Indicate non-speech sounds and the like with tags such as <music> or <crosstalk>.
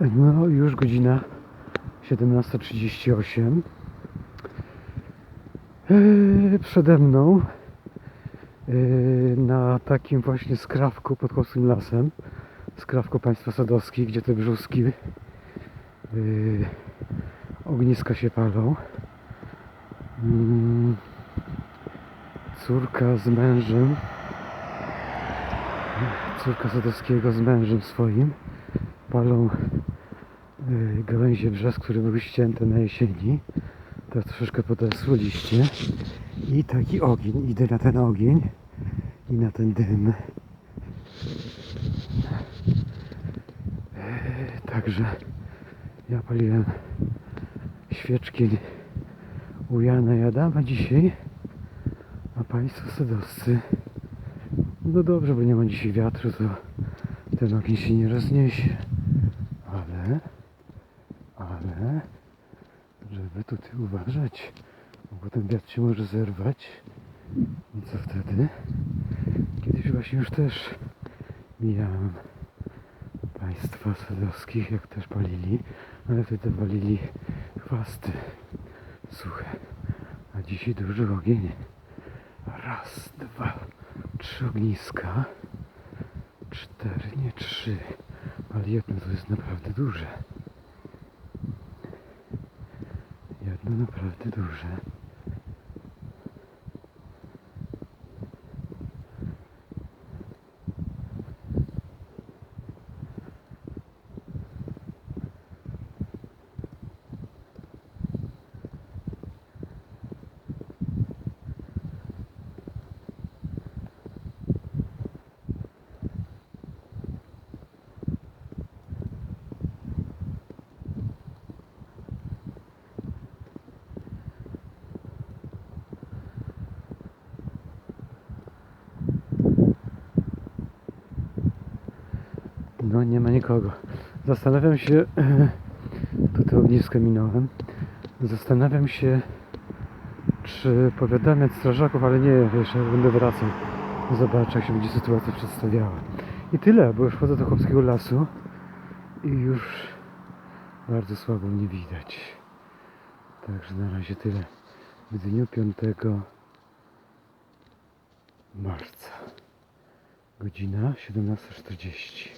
No już godzina 17.38. Eee, Przede mną eee, na takim właśnie skrawku pod Kosym Lasem, skrawku państwa sadowskich, gdzie te brzuski eee, ogniska się palą. Mm, Córka z mężem, córka Sadowskiego z mężem swoim palą y, gałęzie brzoz, które były ścięte na jesieni. Teraz troszeczkę podesły liście. I taki ogień. Idę na ten ogień i na ten dym. E, Także ja paliłem świeczki u Jana i Adama dzisiaj, a Państwo sadowscy no dobrze, bo nie ma dzisiaj wiatru, to ten ogień się nie rozniesie. Ale, żeby tutaj uważać, bo potem wiatr się może zerwać. I co wtedy? Kiedyś właśnie już też mijałem państwa sadowskich, jak też palili, ale wtedy palili chwasty suche. A dzisiaj duży ogień. Raz, dwa, trzy ogniska. Cztery, nie trzy, ale jedno to jest naprawdę duże. Jedno naprawdę duże. No nie ma nikogo. Zastanawiam się, <clears throat> tutaj ognisko minąłem. Zastanawiam się, czy powiadamiać strażaków, ale nie, wiesz, jak będę wracał. Zobaczę, jak się będzie sytuacja przedstawiała. I tyle, bo już wchodzę do Chłopskiego Lasu i już bardzo słabo mnie widać. Także na razie tyle. W dniu 5 marca. Godzina 17.40.